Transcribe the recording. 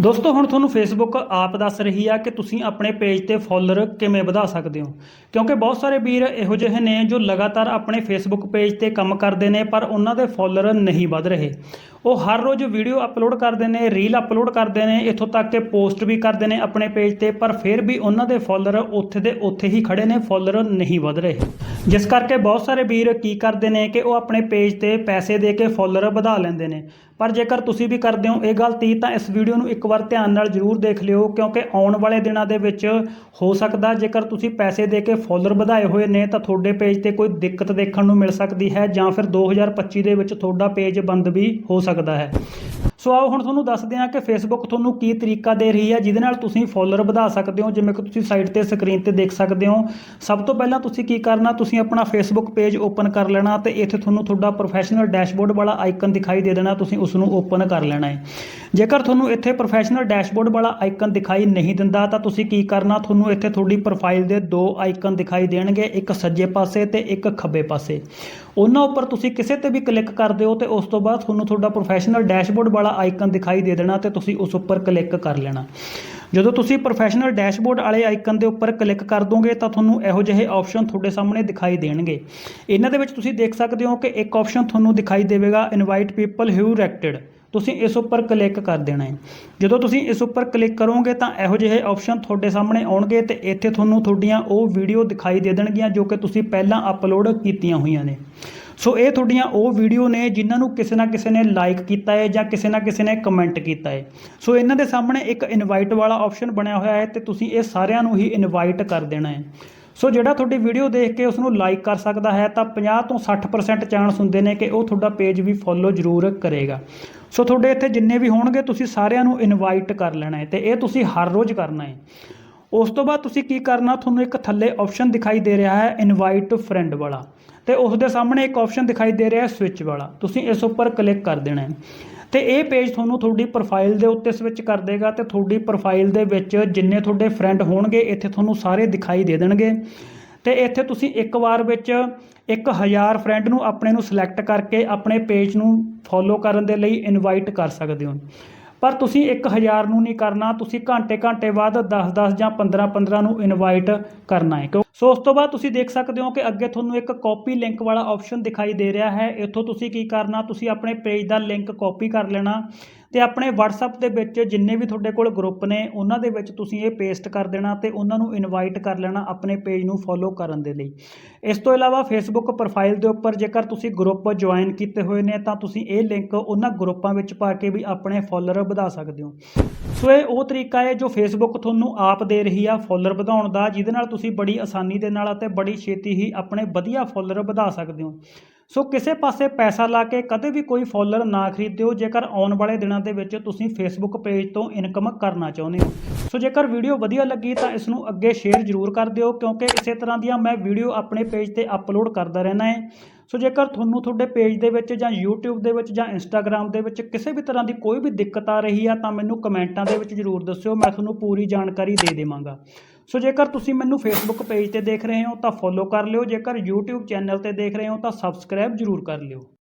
ਦੋਸਤੋ, ਹੁਣ ਤੁਹਾਨੂੰ ਫੇਸਬੁੱਕ ਆਪ ਦੱਸ ਰਹੀ ਆ ਕਿ ਤੁਸੀਂ ਆਪਣੇ ਪੇਜ ਤੇ ਫਾਲੋਅਰ ਕਿਵੇਂ ਵਧਾ ਸਕਦੇ ਹੋ? ਕਿਉਂਕਿ ਬਹੁਤ ਸਾਰੇ ਵੀਰ ਇਹੋ ਜਿਹੇ ਨੇ ਜੋ ਲਗਾਤਾਰ ਆਪਣੇ ਫੇਸਬੁੱਕ ਪੇਜ ਤੇ ਕੰਮ ਕਰਦੇ ਨੇ, ਪਰ ਉਹਨਾਂ ਦੇ ਫਾਲੋਅਰ ਨਹੀਂ ਵਧ ਰਹੇ। ਉਹ ਹਰ ਰੋਜ਼ ਵੀਡੀਓ ਅਪਲੋਡ ਕਰਦੇ ਨੇ ਰੀਲ ਅਪਲੋਡ ਕਰਦੇ ਨੇ, ਇੱਥੋਂ ਤੱਕ ਕਿ ਪੋਸਟ ਵੀ ਕਰਦੇ ਨੇ ਆਪਣੇ ਪੇਜ ਤੇ, ਪਰ ਫਿਰ ਵੀ ਉਹਨਾਂ ਦੇ ਫਾਲੋਅਰ ਉੱਥੇ ਦੇ ਉੱਥੇ ਹੀ ਖੜੇ ਨੇ ਫਾਲੋਅਰ ਨਹੀਂ ਵਧ ਰਹੇ। ਜਿਸ ਕਰਕੇ ਬਹੁਤ ਸਾਰੇ ਵੀਰ ਕੀ ਕਰਦੇ ਨੇ ਕਿ ਉਹ ਆਪਣੇ ਪੇਜ ਤੇ ਪੈਸੇ ਦੇ ਕੇ ਫਾਲੋਅਰ ਵਧਾ ਲੈਂਦੇ ਨੇ। ਪਰ ਜੇਕਰ ਤੁਸੀਂ ਵੀ ਕਰਦੇ ਹੋ ਇਹ ਗਲਤੀ, ਤਾਂ ਇਸ ਵੀਡੀਓ ਨੂੰ ਇੱਕ ਵਾਰ ਧਿਆਨ ਨਾਲ ਜ਼ਰੂਰ ਦੇਖ ਲਿਓ, ਕਿਉਂਕਿ ਆਉਣ ਵਾਲੇ ਦਿਨਾਂ ਦੇ ਵਿੱਚ ਹੋ ਸਕਦਾ ਜੇਕਰ ਤੁਸੀਂ ਪੈਸੇ ਦੇ ਕੇ ਫਾਲੋਅਰ ਵਧਾਏ ਹੋਏ ਨੇ, ਤਾਂ ਤੁਹਾਡੇ ਪੇਜ ਤੇ ਕੋਈ ਦਿੱਕਤ ਦੇਖਣ ਨੂੰ ਮਿਲ ਸਕਦੀ ਹੈ, ਜਾਂ ਫਿਰ 2025 ਦੇ ਵਿੱਚ ਤੁਹਾਡਾ ਪੇਜ ਬੰਦ ਵੀ ਹੋ ਸਕਦਾ ਹੈ। ਸੋ ਆਓ ਹੁਣ ਤੁਹਾਨੂੰ ਦੱਸਦੇ ਹਾਂ ਕਿ ਫੇਸਬੁੱਕ ਤੁਹਾਨੂੰ ਕੀ ਤਰੀਕਾ ਦੇ ਰਹੀ ਹੈ, ਜਿਹਦੇ ਨਾਲ ਤੁਸੀਂ ਫਾਲੋਅਰ ਵਧਾ ਸਕਦੇ ਹੋ, ਜਿਵੇਂ ਕਿ ਤੁਸੀਂ ਸਾਈਟ ਤੇ ਸਕਰੀਨ ਤੇ ਦੇਖ ਸਕਦੇ ਹੋ। ਸਭ ਤੋਂ ਪਹਿਲਾਂ ਤੁਸੀਂ ਕੀ ਕਰਨਾ, ਤੁਸੀਂ ਆਪਣਾ ਫੇਸਬੁੱਕ ਪੇਜ ਓਪਨ ਕਰ ਲੈਣਾ ਤੇ ਇੱਥੇ ਤੁਹਾਨੂੰ ਤੁਹਾਡਾ ਪ੍ਰੋਫੈਸ਼ਨਲ ਡੈਸ਼ਬੋਰਡ ਵਾਲਾ ਆਈਕਨ ਦਿਖਾਈ ਦੇ ਦੇਣਾ, ਤੁਸੀਂ ਉਸ ਨੂੰ ਓਪਨ ਕਰ ਲੈਣਾ ਹੈ। ਜੇਕਰ ਤੁਹਾਨੂੰ ਇੱਥੇ ਪ੍ਰੋਫੈਸ਼ਨਲ ਡੈਸ਼ਬੋਰਡ ਵਾਲਾ ਆਈਕਨ ਦਿਖਾਈ ਨਹੀਂ ਦਿੰਦਾ, ਤਾਂ ਤੁਸੀਂ ਕੀ ਕਰਨਾ, ਤੁਹਾਨੂੰ ਇੱਥੇ ਤੁਹਾਡੀ ਪ੍ਰੋਫਾਈਲ ਦੇ ਦੋ ਆਈਕਨ ਦਿਖਾਈ ਦੇਣਗੇ, ਇੱਕ ਸੱਜੇ ਪਾਸੇ ਤੇ ਇੱਕ ਖੱਬੇ ਪਾਸੇ। ਉਹਨਾਂ ਉੱਪਰ ਤੁਸੀਂ ਕਿਸੇ ਤੇ ਵੀ ਕਲਿੱਕ ਕਰ ਦਿਓ ਤੇ ਉਸ ਤੋਂ ਬਾਅਦ ਤੁਹਾਨੂੰ ਤੁਹਾਡਾ ਪ੍ਰੋਫੈਸ਼ਨਲ ਡੈਸ਼ਬੋਰਡ ਵਾਲਾ ਆਈਕਨ ਦਿਖਾਈ ਦੇ ਦੇਣਾ ਤੇ ਤੁਸੀਂ ਉਸ ਉੱਪਰ ਕਲਿੱਕ ਕਰ ਲੈਣਾ। ਜਦੋਂ ਤੁਸੀਂ ਪ੍ਰੋਫੈਸ਼ਨਲ ਡੈਸ਼ਬੋਰਡ ਵਾਲੇ ਆਈਕਨ ਦੇ ਉੱਪਰ ਕਲਿੱਕ ਕਰ ਦੋਗੇ ਤਾਂ ਤੁਹਾਨੂੰ ਇਹੋ ਜਿਹੇ ਆਪਸ਼ਨ ਤੁਹਾਡੇ ਸਾਹਮਣੇ ਦਿਖਾਈ ਦੇਣਗੇ। ਇਹਨਾਂ ਦੇ ਵਿੱਚ ਤੁਸੀਂ ਦੇਖ ਸਕਦੇ ਹੋ ਕਿ ਇੱਕ ਆਪਸ਼ਨ ਤੁਹਾਨੂੰ ਦਿਖਾਈ ਦੇਵੇਗਾ ਇਨਵਾਈਟ ਪੀਪਲ ਹੂ ਰੈਕਟਡ ਤੁਸੀਂ ਇਸ ਉੱਪਰ ਕਲਿੱਕ ਕਰ ਦੇਣਾ ਹੈ। ਜਦੋਂ ਤੁਸੀਂ ਇਸ ਉੱਪਰ ਕਲਿੱਕ ਕਰੋਗੇ ਤਾਂ ਇਹੋ ਜਿਹੇ ਆਪਸ਼ਨ ਤੁਹਾਡੇ ਸਾਹਮਣੇ ਆਉਣਗੇ ਤੇ ਇੱਥੇ ਤੁਹਾਨੂੰ ਤੁਹਾਡੀਆਂ ਉਹ ਵੀਡੀਓ ਦਿਖਾਈ ਦੇ ਦੇਣਗੀਆਂ ਜੋ ਕਿ ਤੁਸੀਂ ਪਹਿਲਾਂ ਅਪਲੋਡ ਕੀਤੀਆਂ ਹੋਈਆਂ ਨੇ। ਸੋ ਇਹ ਤੁਹਾਡੀਆਂ ਉਹ ਵੀਡੀਓ ਨੇ ਜਿਨ੍ਹਾਂ ਨੂੰ ਕਿਸੇ ਨਾ ਕਿਸੇ ਨੇ ਲਾਈਕ ਕੀਤਾ ਹੈ ਜਾਂ ਕਿਸੇ ਨਾ ਕਿਸੇ ਨੇ ਕਮੈਂਟ ਕੀਤਾ ਹੈ। ਸੋ ਇਹਨਾਂ ਦੇ ਸਾਹਮਣੇ ਇੱਕ ਇਨਵਾਈਟ ਵਾਲਾ ਆਪਸ਼ਨ ਬਣਿਆ ਹੋਇਆ ਹੈ ਤੇ ਤੁਸੀਂ ਇਹ ਸਾਰਿਆਂ ਨੂੰ ਹੀ ਇਨਵਾਈਟ ਕਰ ਦੇਣਾ ਹੈ। ਸੋ ਜਿਹੜਾ ਤੁਹਾਡੀ ਵੀਡੀਓ ਦੇਖ ਕੇ ਉਸ ਨੂੰ ਲਾਈਕ ਕਰ ਸਕਦਾ ਹੈ ਤਾਂ 50 ਤੋਂ 60% ਚਾਂਸ ਹੁੰਦੇ ਨੇ ਕਿ ਉਹ ਤੁਹਾਡਾ ਪੇਜ ਵੀ ਫੋਲੋ ਜ਼ਰੂਰ ਕਰੇਗਾ। ਸੋ ਤੁਹਾਡੇ ਇੱਥੇ ਜਿੰਨੇ ਵੀ ਹੋਣਗੇ, ਤੁਸੀਂ ਸਾਰਿਆਂ ਨੂੰ ਇਨਵਾਈਟ ਕਰ ਲੈਣਾ ਹੈ ਤੇ ਇਹ ਤੁਸੀਂ ਹਰ ਰੋਜ਼ ਕਰਨਾ ਹੈ। ਉਸ ਤੋਂ ਬਾਅਦ ਤੁਸੀਂ ਕੀ ਕਰਨਾ, ਤੁਹਾਨੂੰ ਇੱਕ ਥੱਲੇ ਆਪਸ਼ਨ ਦਿਖਾਈ ਦੇ ਰਿਹਾ ਹੈ ਇਨਵਾਈਟ ਫਰੈਂਡ ਵਾਲਾ। ਤੇ ਉਸ ਦੇ ਸਾਹਮਣੇ ਇੱਕ ਆਪਸ਼ਨ ਦਿਖਾਈ ਦੇ ਰਿਹਾ ਹੈ ਸਵਿਚ ਵਾਲਾ। ਤੁਸੀਂ ਇਸ ਉੱਪਰ ਕਲਿੱਕ ਕਰ ਦੇਣਾ ਹੈ। ਤੇ ਇਹ ਪੇਜ ਤੁਹਾਨੂੰ ਤੁਹਾਡੀ ਪ੍ਰੋਫਾਈਲ ਦੇ ਉੱਤੇ ਸਵਿਚ ਕਰ ਦੇਗਾ ਤੇ ਤੁਹਾਡੀ ਪ੍ਰੋਫਾਈਲ ਦੇ ਵਿੱਚ ਜਿੰਨੇ ਤੁਹਾਡੇ ਫਰੈਂਡ ਹੋਣਗੇ, ਇੱਥੇ ਤੁਹਾਨੂੰ ਸਾਰੇ ਦਿਖਾਈ ਦੇ ਦੇਣਗੇ। ਤੇ ਇੱਥੇ ਤੁਸੀਂ ਇੱਕ ਵਾਰ ਵਿੱਚ 1000 ਫਰੈਂਡ ਨੂੰ ਆਪਣੇ ਨੂੰ ਸਿਲੈਕਟ ਕਰਕੇ ਆਪਣੇ ਪੇਜ ਨੂੰ ਫੋਲੋ ਕਰਨ ਦੇ ਲਈ ਇਨਵਾਈਟ ਕਰ ਸਕਦੇ ਹੋ। ਪਰ ਤੁਸੀਂ 1000 ਨੂੰ ਨਹੀਂ ਕਰਨਾ, ਤੁਸੀਂ ਘੰਟੇ ਘੰਟੇ ਬਾਅਦ 10 10 ਜਾਂ 15 15 ਨੂੰ ਇਨਵਾਈਟ ਕਰਨਾ ਹੈ। ਕਿਉਂ? ਸੋ ਉਸ ਤੋਂ ਬਾਅਦ ਤੁਸੀਂ ਦੇਖ ਸਕਦੇ ਹੋ ਕਿ ਅੱਗੇ ਤੁਹਾਨੂੰ ਇੱਕ ਕਾਪੀ ਲਿੰਕ ਵਾਲਾ ਆਪਸ਼ਨ ਦਿਖਾਈ ਦੇ ਰਿਹਾ ਹੈ। ਇੱਥੋਂ ਤੁਸੀਂ ਕੀ ਕਰਨਾ, ਤੁਸੀਂ ਆਪਣੇ ਪੇਜ ਦਾ ਲਿੰਕ ਕਾਪੀ ਕਰ ਲੈਣਾ ਤੇ ਆਪਣੇ WhatsApp ਦੇ ਵਿੱਚ ਜਿੰਨੇ ਵੀ ਤੁਹਾਡੇ ਕੋਲ ਗਰੁੱਪ ਨੇ, ਉਹਨਾਂ ਦੇ ਵਿੱਚ ਤੁਸੀਂ ਇਹ ਪੇਸਟ ਕਰ ਦੇਣਾ ਤੇ ਉਹਨਾਂ ਨੂੰ ਇਨਵਾਈਟ ਕਰ ਲੈਣਾ ਆਪਣੇ ਪੇਜ ਨੂੰ ਫੋਲੋ ਕਰਨ ਦੇ ਲਈ। ਇਸ ਤੋਂ ਇਲਾਵਾ Facebook ਪ੍ਰੋਫਾਈਲ ਦੇ ਉੱਪਰ ਜੇਕਰ ਤੁਸੀਂ ਗਰੁੱਪ ਜੁਆਇਨ ਕੀਤੇ ਹੋਏ ਨੇ, ਤਾਂ ਤੁਸੀਂ ਇਹ ਲਿੰਕ ਉਹਨਾਂ ਗਰੁੱਪਾਂ ਵਿੱਚ ਪਾ ਕੇ ਵੀ ਆਪਣੇ ਫੋਲੋਅਰ ਵਧਾ ਸਕਦੇ ਹੋ। ਸੋ ਇਹ ਉਹ ਤਰੀਕਾ ਹੈ ਜੋ ਫੇਸਬੁੱਕ ਤੁਹਾਨੂੰ ਆਪ ਦੇ ਰਹੀ ਆ ਫੋਲੋਅਰ ਵਧਾਉਣ ਦਾ, ਜਿਹਦੇ ਨਾਲ ਤੁਸੀਂ ਬੜੀ ਆਸਾਨੀ ਦੇ ਨਾਲ ਅਤੇ ਬੜੀ ਛੇਤੀ ਹੀ ਆਪਣੇ ਵਧੀਆ ਫੋਲੋਅਰ ਵਧਾ ਸਕਦੇ ਹੋ। ਸੋ ਕਿਸੇ ਪਾਸੇ ਪੈਸਾ ਲਾ ਕੇ ਕਦੇ ਵੀ ਕੋਈ ਫੋਲੋਅਰ ਨਾ ਖਰੀਦਿਓ, ਜੇਕਰ ਆਉਣ ਵਾਲੇ ਦਿਨਾਂ ਦੇ ਵਿੱਚ ਤੁਸੀਂ ਫੇਸਬੁੱਕ ਪੇਜ ਤੋਂ ਇਨਕਮ ਕਰਨਾ ਚਾਹੁੰਦੇ ਹੋ। ਸੋ ਜੇਕਰ ਵੀਡੀਓ ਵਧੀਆ ਲੱਗੀ ਤਾਂ ਇਸ ਨੂੰ ਅੱਗੇ ਸ਼ੇਅਰ ਜ਼ਰੂਰ ਕਰ ਦਿਓ, ਕਿਉਂਕਿ ਇਸੇ ਤਰ੍ਹਾਂ ਦੀਆਂ ਮੈਂ ਵੀਡੀਓ ਆਪਣੇ ਪੇਜ ਤੇ ਅਪਲੋਡ ਕਰਦਾ ਰਹਿਣਾ ਹੈ। ਸੋ ਜੇਕਰ ਤੁਹਾਨੂੰ ਤੁਹਾਡੇ ਪੇਜ ਦੇ ਵਿੱਚ ਜਾਂ YouTube ਦੇ ਵਿੱਚ ਜਾਂ Instagram ਦੇ ਵਿੱਚ ਕਿਸੇ ਵੀ ਤਰ੍ਹਾਂ ਦੀ ਕੋਈ ਵੀ ਦਿੱਕਤ ਆ ਰਹੀ ਆ, ਤਾਂ ਮੈਨੂੰ ਕਮੈਂਟਾਂ ਦੇ ਵਿੱਚ ਜ਼ਰੂਰ ਦੱਸਿਓ, ਮੈਂ ਤੁਹਾਨੂੰ ਪੂਰੀ ਜਾਣਕਾਰੀ ਦੇ ਦੇਵਾਂਗਾ। ਸੋ ਜੇਕਰ ਤੁਸੀਂ ਮੈਨੂੰ Facebook ਪੇਜ ਤੇ ਦੇਖ ਰਹੇ ਹੋ, ਤਾਂ ਫੋਲੋ ਕਰ ਲਿਓ। ਜੇਕਰ YouTube ਚੈਨਲ ਤੇ ਦੇਖ ਰਹੇ ਹੋ, ਤਾਂ ਸਬਸਕ੍ਰਾਈਬ ਜ਼ਰੂਰ ਕਰ ਲਿਓ।